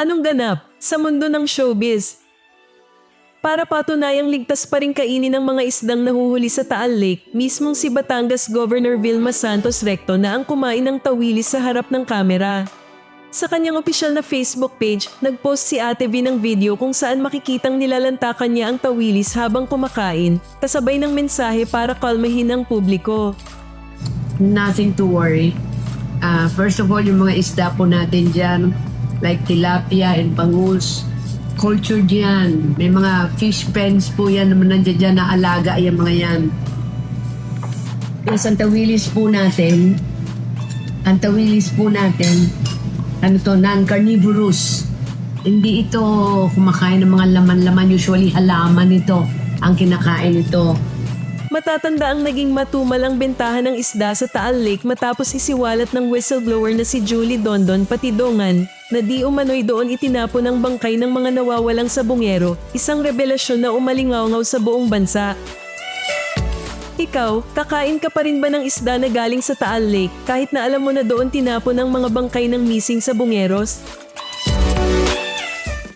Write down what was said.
Anong ganap sa mundo ng showbiz? Para patunayang ligtas pa rin kainin ng mga isdang nahuhuli sa Taal Lake, mismong si Batangas Governor Vilma Santos Recto na ang kumain ng tawilis sa harap ng kamera. Sa kanyang opisyal na Facebook page, nagpost si Ate V ng video kung saan makikitang nilalantakan niya ang tawilis habang kumakain, kasabay ng mensahe para kalmahin ang publiko. nothing to worry. Ah, first of all, yung mga isda po natin dyan, like tilapia and bangus, culture dyan. May mga fish pens po yan naman nandiyan dyan na alaga yung mga yan. Yes, ang tawilis po natin, ang tawilis po natin, ano to, non-carnivorous. Hindi ito kumakain ng mga laman-laman, usually halaman ito ang kinakain ito. Matatanda ang naging matumal ang bentahan ng isda sa Taal Lake matapos isiwalat ng whistleblower na si Julie Dondon pati Dongan na di umano'y doon itinapon ang bangkay ng mga nawawalang sabungero, isang revelasyon na umalingaw sa buong bansa. Ikaw, kakain ka pa rin ba ng isda na galing sa Taal Lake kahit na alam mo na doon tinapon ang mga bangkay ng missing sa bungeros?